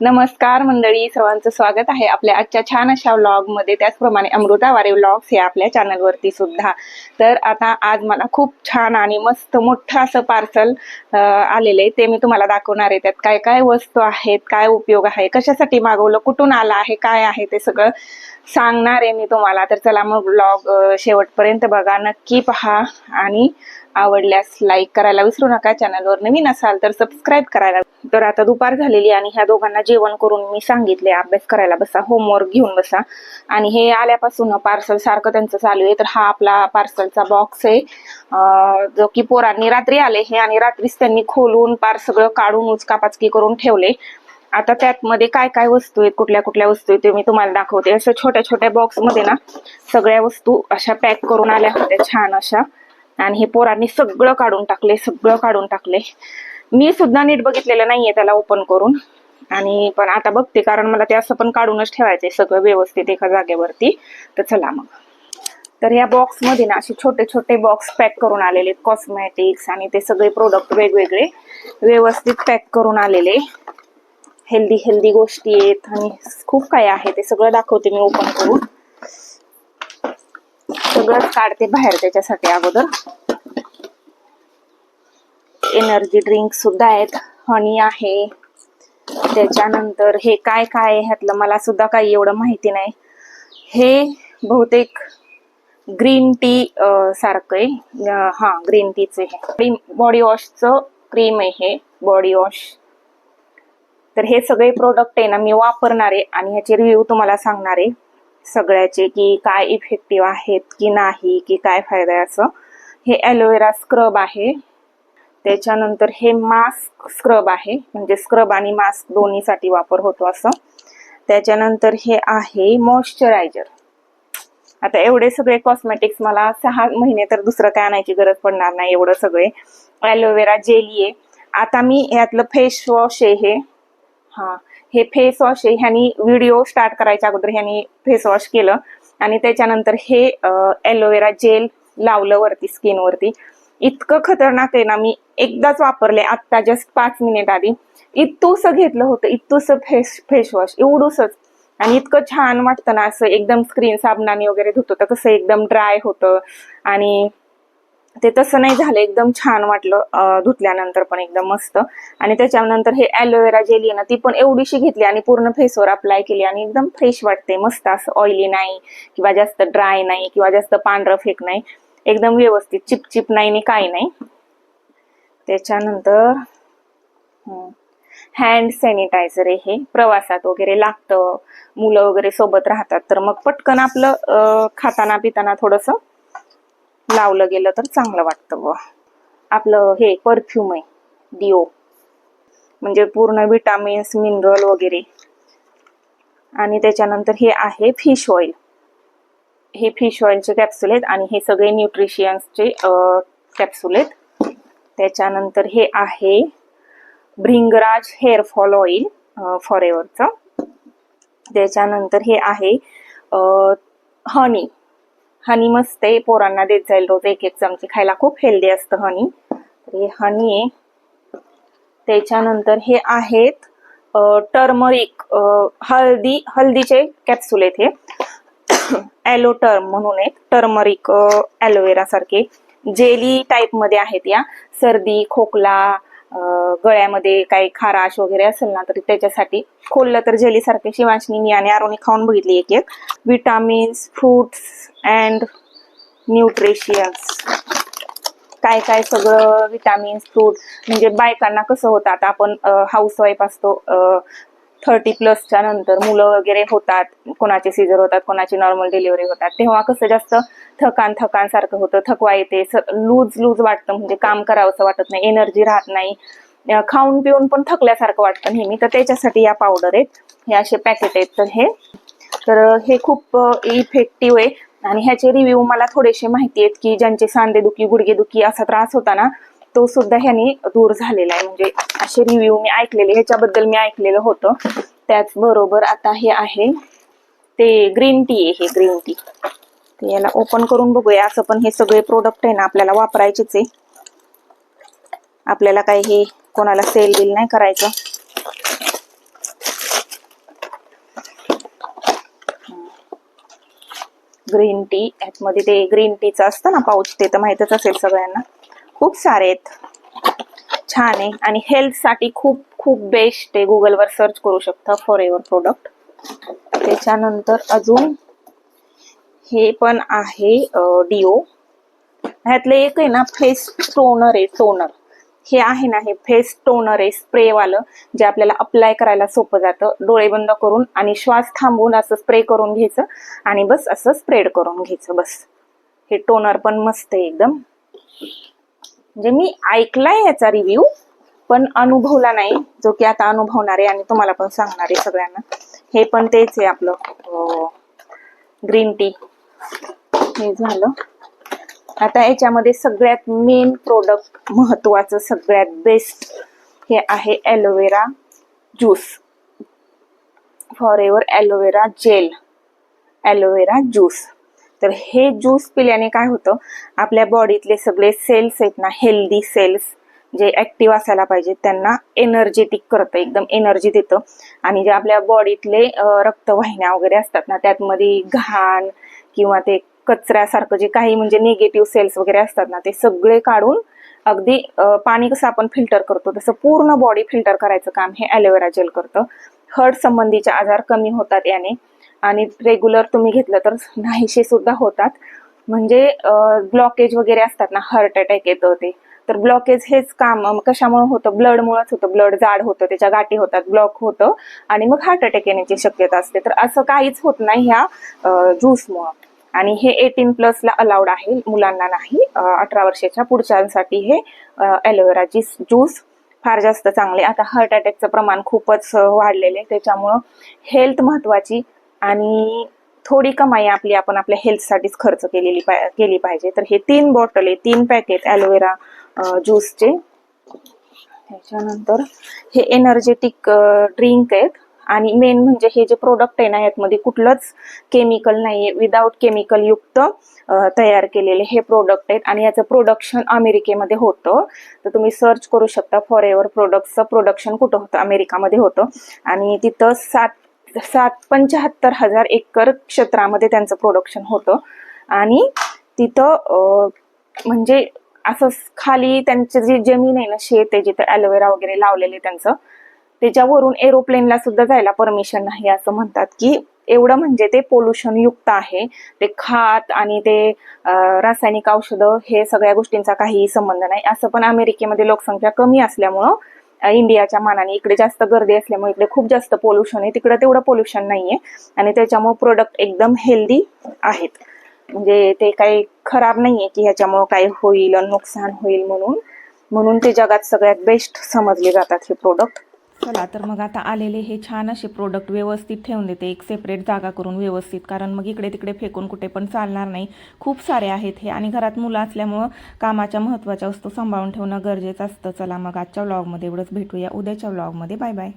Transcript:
नमस्कार मंडळी सर्वांचं स्वागत आहे आपल्या आजच्या छान अशा व्लॉगमध्ये त्याचप्रमाणे अमृता वारे व्लॉग्स हे आपल्या चॅनलवरती सुद्धा. तर आता आज मला खूप छान आणि मस्त मोठं असं पार्सल आलेलं आहे. ते मी तुम्हाला दाखवणार आहे. त्यात काय काय वस्तू आहेत काय उपयोग आहे कशासाठी मागवलं कुठून आलं आहे काय आहे ते सगळं सांगणार आहे मी तुम्हाला. तर चला मग ब्लॉग शेवटपर्यंत बघा. नक्की पहा. आणि आवडल्यास लाईक करायला विसरू नका. चॅनलवर नवीन असाल तर सबस्क्राईब करायला. तर आता दुपार झालेली आणि ह्या दोघांना जेवण करून मी सांगितले अभ्यास करायला बसा होमवर्क घेऊन बसा. आणि हे आल्यापासून पार्सल सारखं त्यांचं चालू आहे. तर हा आपला पार्सलचा बॉक्स आहे. जो की पोरांनी रात्री आले हे आणि रात्रीच त्यांनी खोलून पार सगळं काढून उचकापाचकी करून ठेवले. आता त्यात मध्ये काय काय वस्तू आहेत कुठल्या कुठल्या वस्तू आहेत ते मी तुम्हाला दाखवते. असं छोट्या छोट्या बॉक्समध्ये ना सगळ्या वस्तू अशा पॅक करून आल्या होत्या. छान अशा. आणि हे पोरांनी सगळं काढून टाकले सगळं काढून टाकले. मी सुद्धा नीट बघितलेलं नाहीये त्याला ओपन करून. आणि पण आता बघते कारण मला ते असं पण काढूनच ठेवायचंय सगळं व्यवस्थित एका जागेवरती. तर चला मग. तर या बॉक्समध्ये ना असे छोटे छोटे बॉक्स पॅक करून आलेले कॉस्मेटिक्स आणि ते सगळे प्रोडक्ट वेगवेगळे. व्यवस्थित पॅक करून आलेले. हेल्दी हेल्दी गोष्टी आहेत आणि खूप काय आहे. ते सगळं दाखवते मी ओपन करून. सगळंच काढते बाहेर त्याच्यासाठी अगोदर. एनर्जी ड्रिंक सुद्धा आहेत. हनी आहे. त्याच्यानंतर हे काय काय आहे ह्यातलं मला सुद्धा काही एवढं माहिती नाही. हे बहुतेक ग्रीन टी सारखं आहे. हां हा ग्रीन टीचे हे. बॉडी वॉशचं क्रीम आहे हे बॉडी वॉश तर हे सगळे प्रोडक्ट आहे ना मी वापरणार आहे आणि ह्याचे रिव्ह्यू तुम्हाला सांगणार आहे. सगळ्याचे की काय इफेक्टिव्ह आहेत की नाही की काय फायदा आहे असं. हे ॲलोवेरा स्क्रब आहे. त्याच्यानंतर हे मास्क स्क्रब आहे. म्हणजे स्क्रब आणि मास्क दोन्हीसाठी वापर होतो असं. त्याच्यानंतर हे आहे मॉइश्चरायझर आता एवढे सगळे कॉस्मेटिक्स मला सहा महिने तर दुसरं काय आणायची गरज पडणार नाही एवढं सगळे. ॲलोवेरा जेली आहे. आता मी यातलं फेस वॉश आहे हे. हा. हे फेस वॉश आहे. ह्यानी व्हिडिओ स्टार्ट करायच्या अगोदर ह्यानी फेस वॉश केलं. आणि त्याच्यानंतर हे ॲलोवेरा जेल लावलं वरती स्किन वरती. इतकं खतरनाक आहे ना मी एकदाच वापरले आत्ता जस्ट पाच मिनिट आधी. इतूस घेतलं होतं इतूस फेस फेसवॉश एवढूसच. आणि इतकं छान वाटतं ना असं एकदम स्क्रीन साबणाने वगैरे धुत होतं कसं एकदम ड्राय होतं. आणि ते तसं नाही झालं एकदम छान वाटलं धुतल्यानंतर पण एकदम मस्त. आणि त्याच्यानंतर हे ॲलोवेरा जेली आहे ना ती पण एवढीशी घेतली आणि पूर्ण फेसवर अप्लाय केली आणि एकदम फ्रेश वाटते मस्त असं ऑइली नाही किंवा जास्त ड्राय नाही किंवा जास्त पांढरं फेक नाही. एकदम व्यवस्थित चिपचिप नाही आणि काही नाही. त्याच्यानंतर हँड सॅनिटायझर आहे हे. प्रवासात वगैरे लागतं. मुलं वगैरे सोबत राहतात. तर मग पटकन आपलं खाताना पिताना थोडंसं लावलं गेलं तर चांगलं वाटतं व आपलं हे परफ्यूम आहे डिओ म्हणजे पूर्ण विटामिन्स मिनरल वगैरे. आणि त्याच्यानंतर हे आहे फिश ऑइल हे फिश ऑइलचे कॅप्सूल आहेत आणि हे सगळे न्यूट्रिशियन्सचे कॅप्सूल आहेत. त्याच्यानंतर हे आहे bhringraj hair fall oil for एव्हरचं त्याच्यानंतर हे आहे हनी हनी मस्त आहे पोरांना देत जाईल रोज एक एक चमचे. खायला खूप हेल्दी असतं हनी तर हे हनी आहे. त्याच्यानंतर हे आहेत टर्मरिक हळदी हळदीचे कॅप्सूल आहेत हे. ॲलो टर्म म्हणून आहेत टर्मरिक ॲलोवेरा सारखे जेली टाईपमध्ये आहेत या. सर्दी खोकला गळ्यामध्ये काही खाराश वगैरे असेल ना तर त्याच्यासाठी खोललं तर जेली सारखे शिवांशनी मी आणि आरोनी खाऊन बघितली एक एक. विटामिन्स फ्रुट्स अँड न्यूट्रिशियन्स काय काय सगळं विटामिन्स फ्रूट म्हणजे बायकांना कसं होतं आता आपण हाऊसवाईफ असतो थर्टी प्लसच्या नंतर मुलं वगैरे होतात कोणाचे सीझर होतात कोणाची नॉर्मल डिलिव्हरी होतात. तेव्हा कसं जास्त थकान थकान सारखं होतं थकवा येते लूज लूज वाटतं म्हणजे काम करावंसं वाटत नाही एनर्जी राहत नाही. खाऊन पिऊन पण थकल्यासारखं वाटतं नेहमी. तर त्याच्यासाठी या पावडर आहेत. हे असे पॅकेट आहेत. तर हे तर हे खूप इफेक्टिव्ह आहे. आणि ह्याचे रिव्ह्यू मला थोडेसे माहिती आहेत की ज्यांचे सांधेदुखी गुडघेदुखी असा त्रास होता ना तो सुद्धा ह्यानी दूर झालेला आहे. म्हणजे असे रिव्ह्यू मी ऐकलेले ह्याच्याबद्दल मी ऐकलेलं होतं. त्याचबरोबर आता हे आहे ते ग्रीन टी आहे हे ग्रीन टी ते याला ओपन करून बघूया. असं पण हे सगळे प्रोडक्ट आहे ना आपल्याला वापरायचेच आहे. आपल्याला काही हे कोणाला सेल बिल नाही करायचं. ग्रीन टी ह्यामध्ये ते ग्रीन टीचं असतं ना पाऊच ते तर माहितच असेल सगळ्यांना. खूप सारे आहेत. छान आहे. आणि हेल्थसाठी खूप खूप बेस्ट आहे. गुगलवर सर्च करू शकता फॉर एव्हर प्रोडक्ट त्याच्यानंतर अजून हे पण आहे डिओ ह्यातलं एक आहे ना फेस टोनर आहे टोनर हे आहे ना हे फेस टोनर आहे स्प्रेवालं जे आपल्याला अप्लाय करायला सोपं जातं. डोळे बंद करून आणि श्वास थांबवून असं स्प्रे करून घ्यायचं आणि बस असं स्प्रेड करून घ्यायचं बस. हे टोनर पण मस्त आहे एकदम. म्हणजे मी ऐकलाय याचा रिव्ह्यू पण अनुभवला नाही. जो की आता अनुभवणार आहे आणि तुम्हाला पण सांगणार आहे सगळ्यांना. हे पण तेच आहे आपलं ग्रीन टी हे झालं. आता याच्यामध्ये सगळ्यात मेन प्रोडक्ट महत्वाचं सगळ्यात बेस्ट हे आहे aloe vera juice forever aloe vera gel aloe vera juice तर हे ज्यूस पिल्याने काय होतं? आपल्या बॉडीतले सगळे सेल्स आहेत ना हेल्दी सेल्स जे ऍक्टिव्ह असायला पाहिजे त्यांना एनर्जेटिक करतं एकदम एनर्जी देतं. आणि जे आपल्या बॉडीतले रक्तवाहिन्या वगैरे असतात ना त्यातमध्ये घाण किंवा ते कचऱ्यासारखं जे काही म्हणजे निगेटिव्ह सेल्स वगैरे असतात ना ते सगळे काढून अगदी पाणी कसं आपण फिल्टर करतो तसं पूर्ण बॉडी फिल्टर करायचं काम हे ॲलोवेरा जेल करतं. हर्ट संबंधीचे आजार कमी होतात याने. आणि रेग्युलर तुम्ही घेतलं तर नाहीशे सुद्धा होतात. म्हणजे ब्लॉकेज वगैरे असतात ना हार्ट अटॅक येतं ते. तर ब्लॉकेज हेच काम कशामुळे होतं? ब्लडमुळेच होतं. ब्लड जाड होतं त्याच्या गाठी होतात ब्लॉक होतं. आणि मग हार्ट अटॅक येण्याची शक्यता असते. तर असं काहीच होत नाही ह्या ज्यूसमुळं आणि हे एटीन प्लसला अलाउड आहे मुलांना नाही. अठरा वर्षाच्या पुढच्यांसाठी हे ॲलोवेरा ज्यूस फार जास्त चांगले. आता हार्ट अटॅकचं प्रमाण खूपच वाढलेले वाढलेलं आहे. त्याच्यामुळं हेल्थ महत्वाची आणि थोडी कमाई आपली आपण आपल्या हेल्थसाठीच खर्च केलेली पाय केली पाहिजे. तर हे तीन बॉटल आहे तीन पॅकेट ॲलोवेरा ज्यूसचे त्याच्यानंतर हे एनर्जेटिक ड्रिंक आहेत. आणि मेन म्हणजे हे जे प्रोडक्ट आहे ना यातमध्ये कुठलंच केमिकल नाही आहे विदाऊट केमिकल युक्त तयार केलेले हे प्रोडक्ट आहेत. आणि याचं प्रोडक्शन अमेरिकेमध्ये होतं. तर तुम्ही सर्च करू शकता. फॉर एव्हर प्रोडक्टचं प्रोडक्शन कुठं होतं? अमेरिकामध्ये होतं. आणि तिथं सात सात पंच्याहत्तर हजार एकर क्षेत्रामध्ये त्यांचं प्रोडक्शन होतं. आणि तिथं म्हणजे असं खाली त्यांची जी जमीन आहे ना शेत आहे जिथं ॲलोवेरा वगैरे लावलेले त्यांचं त्याच्यावरून एरोप्लेनला सुद्धा जायला परमिशन नाही असं म्हणतात की एवढं म्हणजे ते पोल्युशन युक्त आहे. ते खात आणि ते रासायनिक औषधं हे सगळ्या गोष्टींचा काही संबंध नाही. असं पण अमेरिकेमध्ये लोकसंख्या कमी असल्यामुळं इंडियाच्या मानाने इकडे जास्त गर्दी असल्यामुळे इकडे खूप जास्त पोल्युशन आहे. तिकडे तेवढं पोल्युशन नाहीये. आणि त्याच्यामुळे प्रोडक्ट एकदम हेल्दी आहेत. म्हणजे ते काही खराब नाहीये की ह्याच्यामुळं काय होईल आणि नुकसान होईल म्हणून. म्हणून ते जगात सगळ्यात बेस्ट समजले जातात हे प्रोडक्ट चला तर मग आता आलेले हे छान असे प्रोडक्ट व्यवस्थित ठेवून देते. एक सेपरेट जागा करून व्यवस्थित कारण मग इकडे तिकडे फेकून कुठे पण चालणार नाही. खूप सारे आहेत हे. आणि घरात मुलं असल्यामुळं कामाच्या महत्त्वाच्या वस्तू सांभाळून ठेवणं गरजेचं असतं. चला मग आजच्या व्लॉगमध्ये एवढंच भेटूया. उद्याच्या व्लॉगमध्ये बाय बाय